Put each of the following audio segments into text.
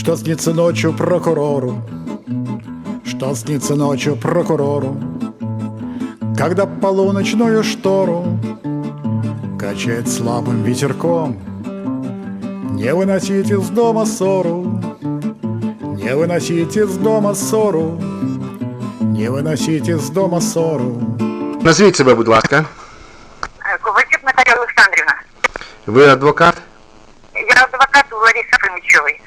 Что снится ночью прокурору? Что снится ночью прокурору? Когда полуночную штору Качает слабым ветерком Не выносить из дома ссору Не выносить из дома ссору Не выносить из дома ссору Назвіть себе, будь ласка. Ковальчук Наталія Олександрівна. Ви адвокат? Я адвокат у Лариси Примічової.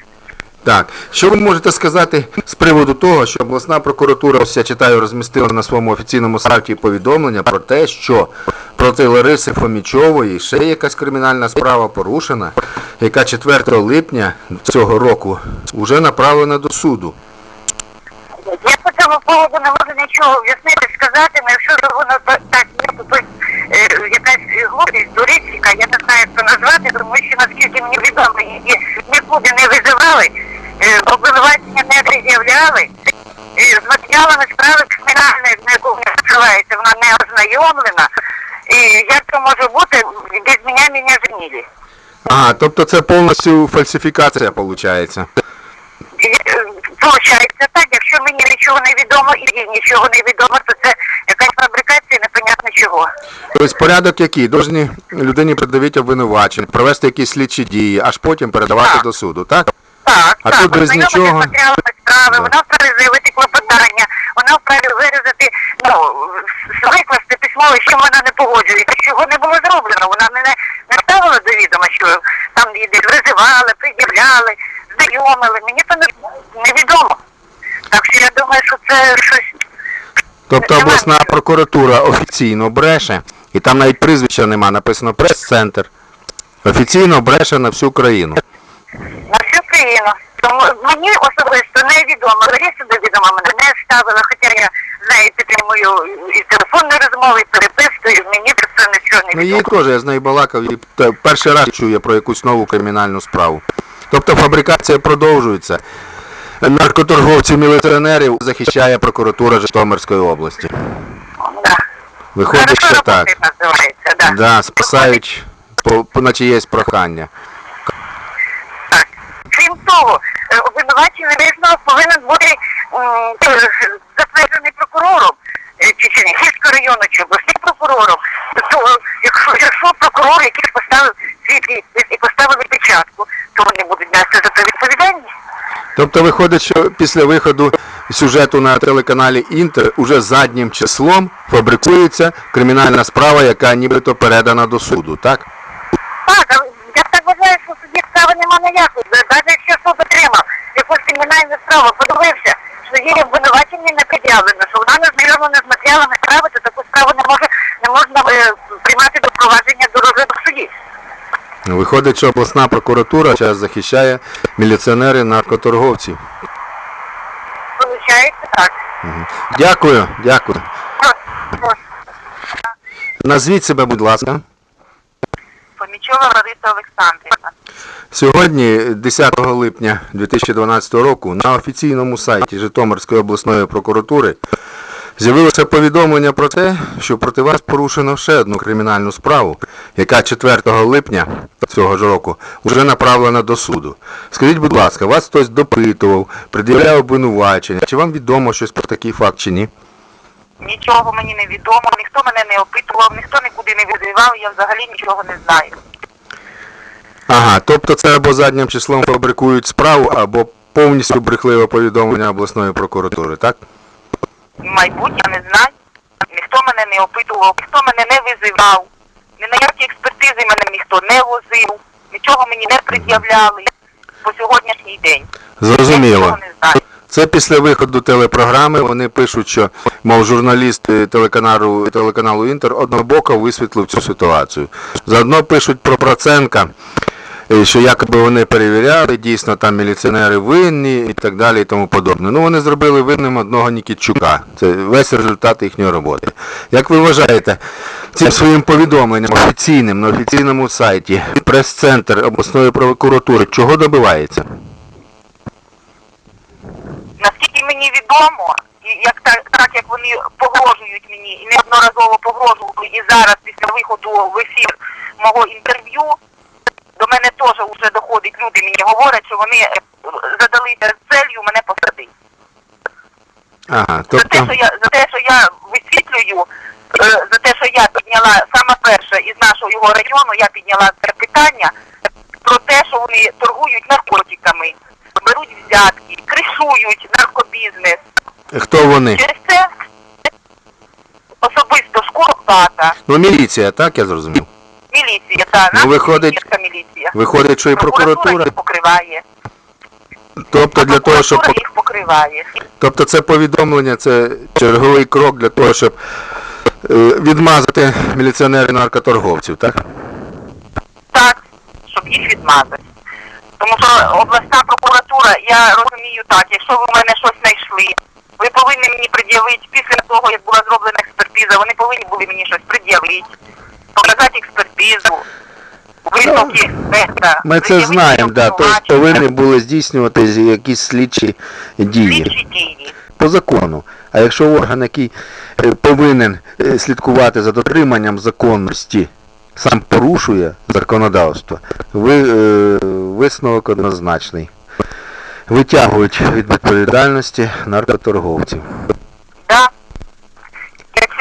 Так. Що ви можете сказати з приводу того, що обласна прокуратура, ось я читаю, розмістила на своєму офіційному сайті повідомлення про те, що проти Лариси Фомічової ще якась кримінальна справа порушена, яка 4 липня цього року вже направлена до суду. Я по цьому поводу не можу нічого об'яснити, сказати, але якщо воно так є, то е, якась глупість, дурицька, я не знаю, як це назвати, тому що наскільки мені відомо, її нікуди не визивали, обвинувачення не пред'являли, е, з матеріалами справи кримінальної, на яку вона посилається, вона не ознайомлена. І як це може бути, без мене мене женили. А, тобто це повністю фальсифікація виходить. Получається так, якщо мені нічого не відомо і їй нічого не відомо, то це якась фабрикація непонятно чого. Тобто порядок який? Должні людині придавити обвинувачення, провести якісь слідчі дії, аж потім передавати Так. до суду, так? Так, А так, тут без нічого? справи, вона вправі заявити клопотання, вона вправі виразити, ну, викласти письмово, що вона не погоджується, чого не було зроблено. Вона мене не ставила до відома, що там її визивали, пред'являли, знайомили. Мені це не, невідомо. Так що я думаю, що це щось Тобто обласна прокуратура офіційно бреше, і там навіть прізвища нема, написано прес-центр. Офіційно бреше на всю країну. На. Тому мені особисто невідомо. Лариса до відома мене не ставила, хоча я з нею підтримую і телефонну розмову, і переписку, і мені про це нічого не Ну її теж, я з нею балакав, і перший раз чую про якусь нову кримінальну справу. Тобто фабрикація продовжується. Наркоторговців міліціонерів захищає прокуратура Житомирської області. Да. Виходить, що так. називається, да. Да, спасають по, по на чиєсь прохання. Крім того, е, обвинувачений висновок повинен бути е, затверджений прокурором е, чи Чернігівського району, чи обласним прокурором. То, якщо, якщо прокурор, який поставив свій і поставили печатку, то вони будуть нести за це відповідальність. Тобто виходить, що після виходу сюжету на телеканалі Інтер уже заднім числом фабрикується кримінальна справа, яка нібито передана до суду? Так, але я так вважаю, що в суді справи нема ніякої. Навіть якщо суд отримав якусь кримінальну справу, подивився, що її обвинувачення не пред'явлено, що вона не знайомлена з матеріалами справи, то таку справу не може не можна е, приймати до провадження до розгляду в суді. Виходить, що обласна прокуратура зараз захищає міліціонерів наркоторговців. Получається так. Дякую, дякую. Назвіть себе, будь ласка. Помічова Лариса Олександрівна. Сьогодні, 10 липня 2012 року, на офіційному сайті Житомирської обласної прокуратури з'явилося повідомлення про те, що проти вас порушено ще одну кримінальну справу, яка 4 липня цього ж року вже направлена до суду. Скажіть, будь ласка, вас хтось допитував, пред'являв обвинувачення, чи вам відомо щось про такий факт чи ні? Нічого мені не відомо, ніхто мене не опитував, ніхто нікуди не відривав, я взагалі нічого не знаю. Ага, тобто це або заднім числом фабрикують справу, або повністю брехливе повідомлення обласної прокуратури, так? Майбутнє не знаю. Ніхто мене не опитував, ніхто мене не визивав, ні на які експертизи мене ніхто не возив, нічого мені не пред'являли по сьогоднішній день. Зрозуміло. Це після виходу телепрограми. Вони пишуть, що мов журналіст телеканалу телеканалу Інтер однобоко висвітлив цю ситуацію. Заодно пишуть про Проценка, що якоби вони перевіряли, дійсно там міліціонери винні і так далі і тому подобне. Ну вони зробили винним одного Нікітчука. Це весь результат їхньої роботи. Як ви вважаєте, цим своїм повідомленням офіційним на офіційному сайті прес-центр обласної прокуратури чого добивається? Наскільки мені відомо, і як так, так як вони погрожують мені і неодноразово погрожували, і зараз після виходу в ефір мого інтерв'ю, до мене теж вже доходить, люди мені говорять, що вони е, задали задалися целью мене посадити. Ага, За те, тобто, що я за те, що я висвітлюю, е, за те, що я підняла саме перше із нашого його району, я підняла це питання про те, що вони торгують наркотиками, беруть взятки, кришують наркобізнес. хто вони? Через це особисто шкурбата, Ну, міліція, так я зрозумів. міліція, та Ну, виходить- міліція. Виходить, що і прокуратура, їх покриває. тобто для того, щоб Прокуратура їх покриває. Тобто це повідомлення, це черговий крок для того, щоб е, відмазати міліціонерів наркоторговців, так? так, щоб їх відмазати. Тому що обласна прокуратура, я розумію так, якщо ви в мене щось знайшли, ви повинні мені пред'явити після того, як була зроблена експертиза, вони повинні були мені щось пред'явити, показати експертизу, висновки експерта. Ми це знаємо, да, обвинувачення, повинні були здійснюватися якісь слідчі дії по закону. А якщо орган, який е, повинен е, слідкувати за дотриманням законності, сам порушує законодавство, ви, е, висновок однозначний. Витягують від відповідальності наркоторговців.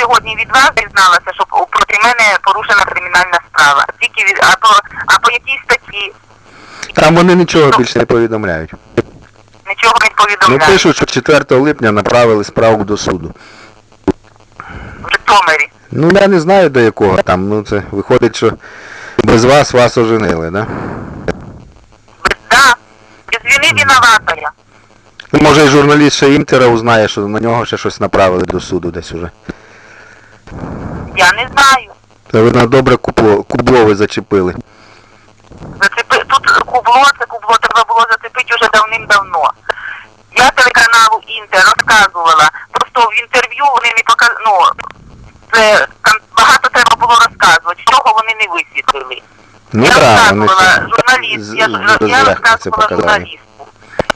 Сьогодні від вас дізналася, що проти мене порушена кримінальна справа. Тільки від а по а по якій статті Там вони нічого більше не повідомляють. нічого не Ну повідомляють. пишуть, що 4 липня направили справу до суду. в Житомирі. Ну я не знаю до якого там. Ну це виходить, що без вас вас оженили, да? Да. Без вини виновата я. Ну, може і журналіст ще Інтера узнає, що на нього ще щось направили до суду десь уже. Я не знаю. Це ви на добре кубло, кубло ви зачепили. Зацепи... Тут кубло, це кубло треба було зацепити вже давним-давно. Я телеканалу Інтер розказувала. Просто в інтерв'ю вони не показали. Ну, це там багато треба було розказувати, чого вони не висвітлили. Ну я розказувала журналіст, я, я розказувала журналісту,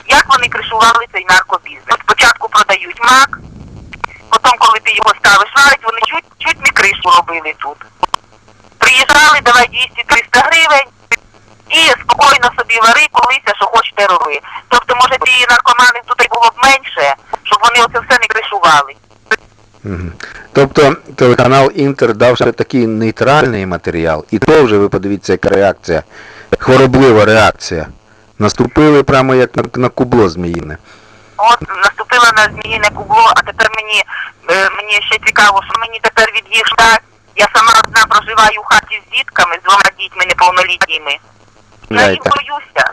як вони кришували цей наркобізнес. Спочатку продають мак, потім, коли ти його ставиш варить, вони чуть, кришу робили тут. Приїжджали, давай 200-300 гривень і спокійно собі вари, колися, що хочете роби. Тобто, може, ці наркоманів тут було б менше, щоб вони оце все не кришували. Тобто телеканал Інтер дав ще такий нейтральний матеріал, і то вже ви подивіться, яка реакція, хвороблива реакція. Наступили прямо як на, на кубло зміїне. От наступила на зміїне кубло, а тепер мені е, мені ще цікаво, що мені тепер від їх ждать. Я сама одна проживаю в хаті з дітками, з двома дітьми неповнолітніми. Я їм боюся.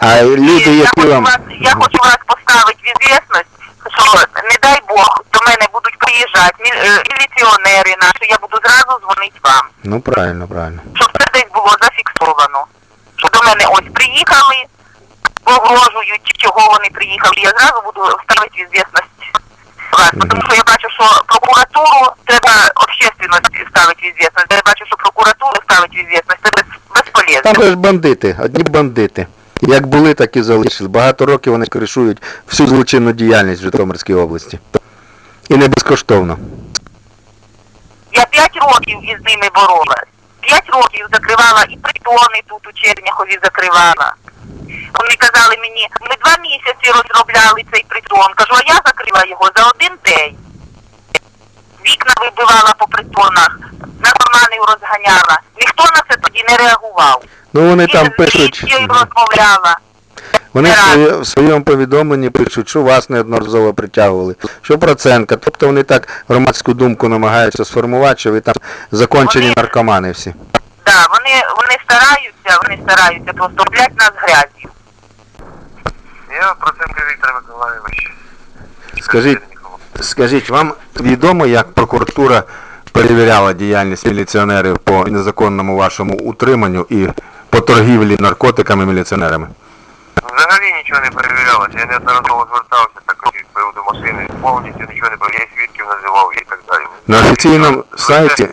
А люди, я які хочу вам. вас, я хочу вас поставити в ізвісність, що не дай Бог до мене будуть приїжджати е, міліціонери наші, я буду зразу дзвонити вам, Ну правильно, правильно. щоб це десь було зафіксовано. Що до мене ось приїхали, погрожують, чого вони приїхали. Я зразу буду ставити в ізвісність вас. Тому що я бачу, що прокуратуру треба общественності ставити в ізвісність. Я бачу, що прокуратуру ставити в ізвісність. Це без, безполезно. Там ж бандити, одні бандити. Як були, так і залишили. Багато років вони кришують всю злочинну діяльність в Житомирській області. І не безкоштовно. Я п'ять років із ними боролась. П'ять років закривала і притони тут у Черняхові закривала. Вони казали мені, ми два місяці розробляли цей притон. Кажу, а я закрила його за один день. Вікна вибивала по притонах, наркоманів розганяла. Ніхто на це тоді не реагував. Ну вони І там пишуть. міліцією розмовляла. Вони в, своєму повідомленні пишуть, що вас неодноразово притягували, що Проценка. Тобто вони так громадську думку намагаються сформувати, що ви там закончені Вони- наркомани всі. Да, вони, вони стараються, вони стараються просто блять нас грязю. Я Проценко Віктор Миколаївич. Скажіть, скажіть, вам відомо, як прокуратура перевіряла діяльність міліціонерів по незаконному вашому утриманню і по торгівлі наркотиками міліціонерами? Взагалі нічого не перевірялося, я неодноразово звертався так з приводу машини, повністю нічого не перевіряв, я свідків називав і так далі. На офіційному сайті,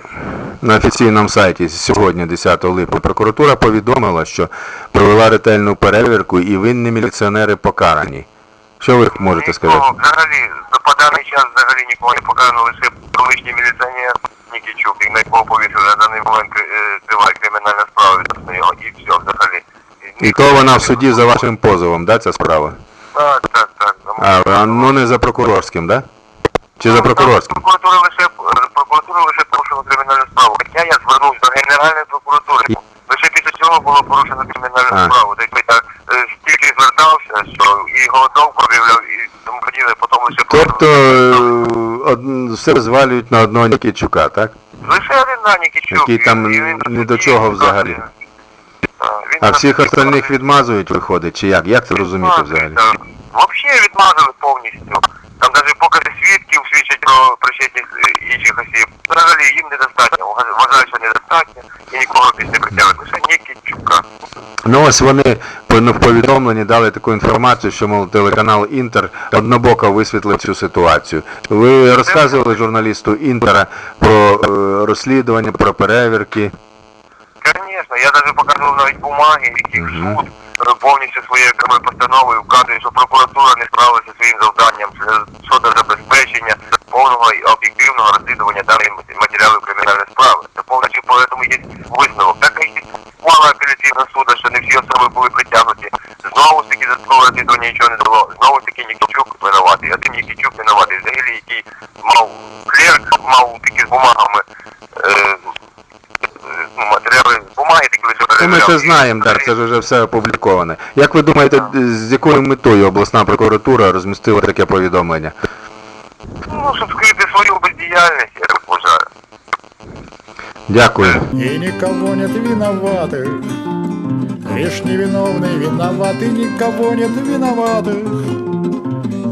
на офіційному сайті сьогодні, 10 липня, прокуратура повідомила, що провела ретельну перевірку і винні міліціонери покарані. Що ви можете сказати? Нікого, взагалі, по даний час взагалі нікого не покарано, лише колишній міліціонер Нікічук, на якого повісили на даний момент триває кримінальна справа відносно його, і все, взагалі. І то вона в суді за вашим позовом, да, ця справа? Так, так, так. А, а, ну не за прокурорським, да? Чи за прокурорським? Прокуратура лише е, прокуратура лише порушила кримінальну справу. Хоча я звернувся до Генеральної прокуратури. Лише після цього було порушено кримінальну А. справу. Тобто я е, стільки звертався, що і голодов проявляв, і тому подібне, потім лише Тобто е, од- все звалюють на одного Нікітчука, так? лише один на Нікічук. Який там Він- він ні до чого взагалі. Він А всіх остальних відмазують, виходить, чи як? Як це розуміти взагалі? Взагалі відмазали повністю. Там навіть покази свідків свідчать про причетність е, інших осіб. Взагалі їм недостатньо. Вважаю, що недостатньо і нікого не притягують. Лише Нікітчука. Ну ось вони по- ну, в повідомленні дали таку інформацію, що мов телеканал Інтер однобоко висвітлив цю ситуацію. Ви розказували журналісту Інтера про е, розслідування, про перевірки. Звісно, я навіть показував навіть бумаги, яких Мгм. суд повністю своєю постановою вказує, що прокуратура не справилася своїм завданням щодо забезпечення повного і об'єктивного розслідування мат- матеріалів кримінальної справи. Це повністю поэтому є висновок. Так і ухвала апеляційного суду, що не всі особи були притягнуті. Знову ж таки додаткове розслідування нічого не дало. Знову ж таки Нікічук винуватий. Один Нікічук винуватий. Взагалі, який мав клерк, мав такі з бумагами. Е, е, ну, матеріали бумаги такі лише Це ми перевіряв. це знаємо, так, це ж вже все опубліковане. Як ви думаєте, з якою метою обласна прокуратура розмістила таке повідомлення? Ну, щоб скрити свою бездіяльність, я так вважаю. Дякую. И никого нет виноватых Лишь невиновный виноват И никого нет виноватых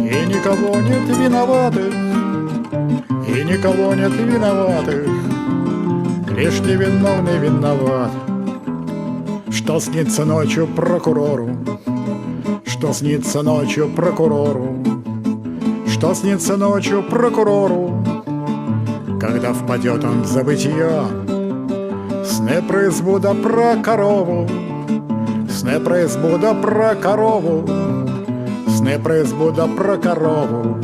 И никого нет виноватых И никого нет виноватых Лишь невиновный виноват Что снится ночью прокурору? Что снится ночью прокурору? Что снится ночью прокурору? Когда впадет он в забытье Сны про избуда про корову. Сны про избуда про корову. Сны про избуда про корову.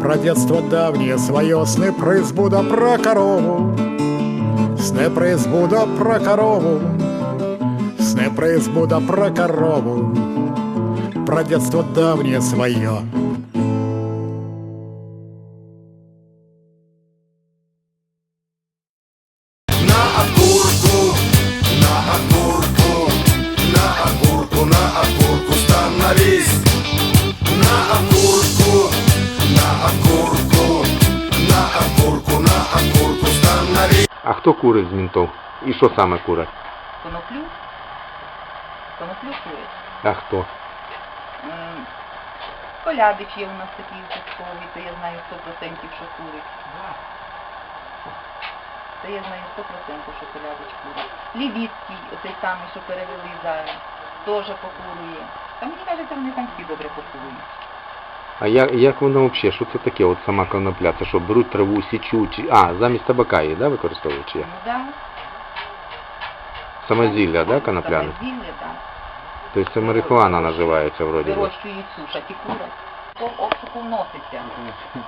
Про детство давнее свое Сны про избуда про корову. Сны про избуда про корову Сны про про корову Про детство давнее свое На окурку, на окурку, на окурку, на окурку становись. На окурку, на окурку, на окурку, на окурку становись. А хто курить з мінтов? І що саме курить? Коноплю. Коноплю курить. А хто? М, Колядич є у нас такий участковий, то я знаю 100% що курить. Це я знаю 100% що колядич курить. Лівіцький, оцей самий, що перевели зараз, теж покурує. Та мені кажеться, вони там всі добре покурують. А як, як воно взагалі? Що це таке? От сама конопля? Це що, беруть траву, січуть? А, замість табака її, да, використовують чи як? Ну да. Самозілля, да, конопляне? Самозілля, так. Тобто це марихуана називається вроді. би. Вирощують курять. То обшуку вноситься.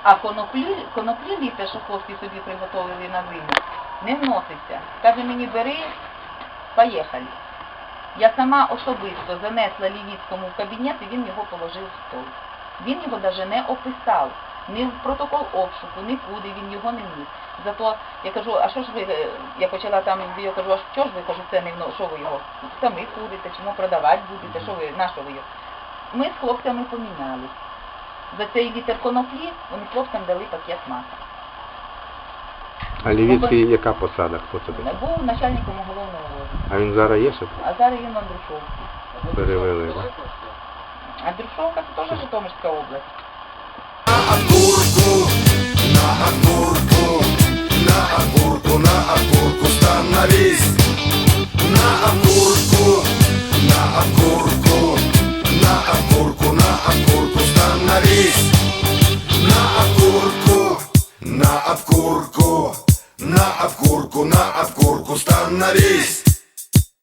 А коноплі, коноплі літе, що хлопці собі приготовили на зиму, не вноситься. Каже мені, бери, поїхали. Я сама особисто занесла Лівіцькому в кабінет і він його положив в стол. Він його навіть не описав, ні в протокол обшуку, нікуди, він його не вніс. Зато я кажу, а що ж ви, е, я почала там, я кажу, а що ж ви, кажу, це не що ви його самі курите, чому продавати будете, що ви, на що ви його? Ми з хлопцями помінялись. За цей літр коноплі вони хлопцям дали пакет маса. А Лівіцький яка посада? Хто це такий? Був начальником уголовного розшуку, А він зараз є ще? а зараз він в Андрушовці. Перевели, да? Андрушовка це теж Житомирська область. На окурку, на окурку, на окурку, становись. На окурку, на окурку, на окурку, на окурку становись. На окурку, на окурку, на окурку, на окурку становись.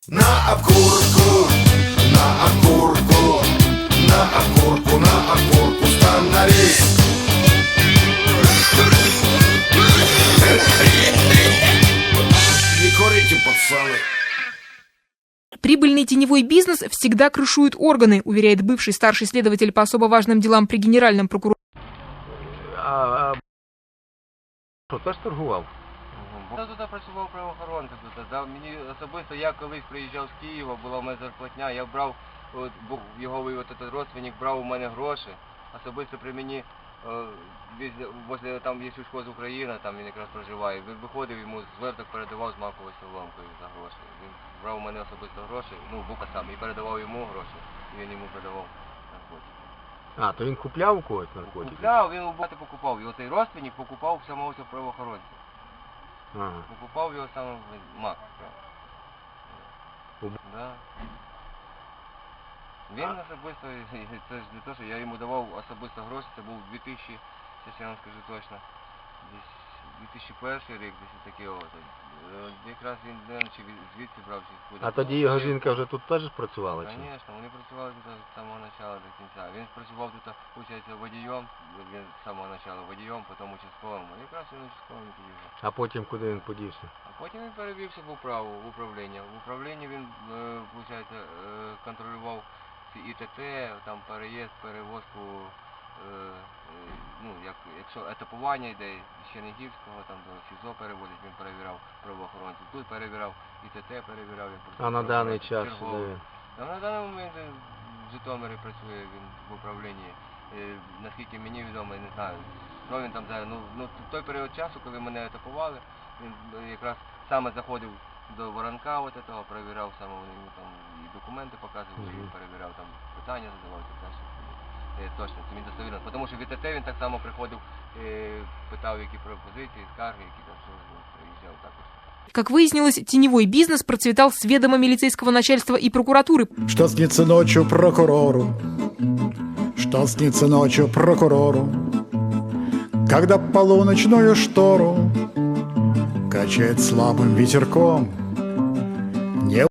На окурку, на окурку, на окурку, на окурку становись. Прибыльный теневой бизнес всегда крышуют органы, уверяет бывший старший следователь по особо важным делам при генеральном прокуроре. А, а... Що, теж торгував? Я тут працював правоохоронцем, тут дав мені особисто, я колись приїжджав з Києва, була в мене зарплатня, я брав, от, бо його от, этот родственник брав у мене гроші, особисто при мені, е, візле- возле, там є з Україна, там він якраз проживає, він виходив, йому зверток передавав з маковою соломкою за гроші. Він брав у мене особисто гроші, ну, бука сам, і передавав йому гроші, і він йому передавав наркотики. А, то він купляв у когось наркотики? Купляв, він у багато покупав, і оцей родственник покупав самого цього правоохоронця. Ага. Покупав його саме в мак. Да. Він особисто, це ж не те, що я йому давав особисто гроші, це був 2000, зараз я вам скажу точно, десь 2001 рік, десь таке от. Е, Якраз він чи звідси брав, чи куди. А тоді його жінка вже тут теж працювала? Чи? Звісно, вони працювали тут з самого початку до кінця. Він працював тут, виходить, водієм, він з самого початку водієм, потім участковим. Якраз він участковим і під'їжджав. А потім куди він подівся? А потім він перевівся в управу, в управління. В управлінні він, е, виходить, е, контролював ці ІТТ, там переїзд, перевозку, е, е, ну, як, якщо етапування йде з Чернігівського, там до СІЗО переводять, він перевіряв правоохоронців. Тут перевіряв, ІТТ перевіряв, він А на даний час де він? На даний момент в Житомирі працює, він в управлінні. Е, наскільки мені відомо, я не знаю, що він там зараз. Ну, ну той період часу, коли мене етапували, він е, якраз саме заходив до воронка от этого, перевіряв саме вони йому там і документи показували, Мгм. і перевіряв там питання задавав і так далі. Е, Точно, це він достовірно. Тому що в ІТТ він так само приходив, е, питав, які пропозиції, скарги, які там що він приїжджав також. Как выяснилось, теневой бизнес процветал с ведома милицейского начальства и прокуратуры. Что снится ночью прокурору? Что снится ночью прокурору? Когда полуночную штору Качает слабым ветерком Yeah.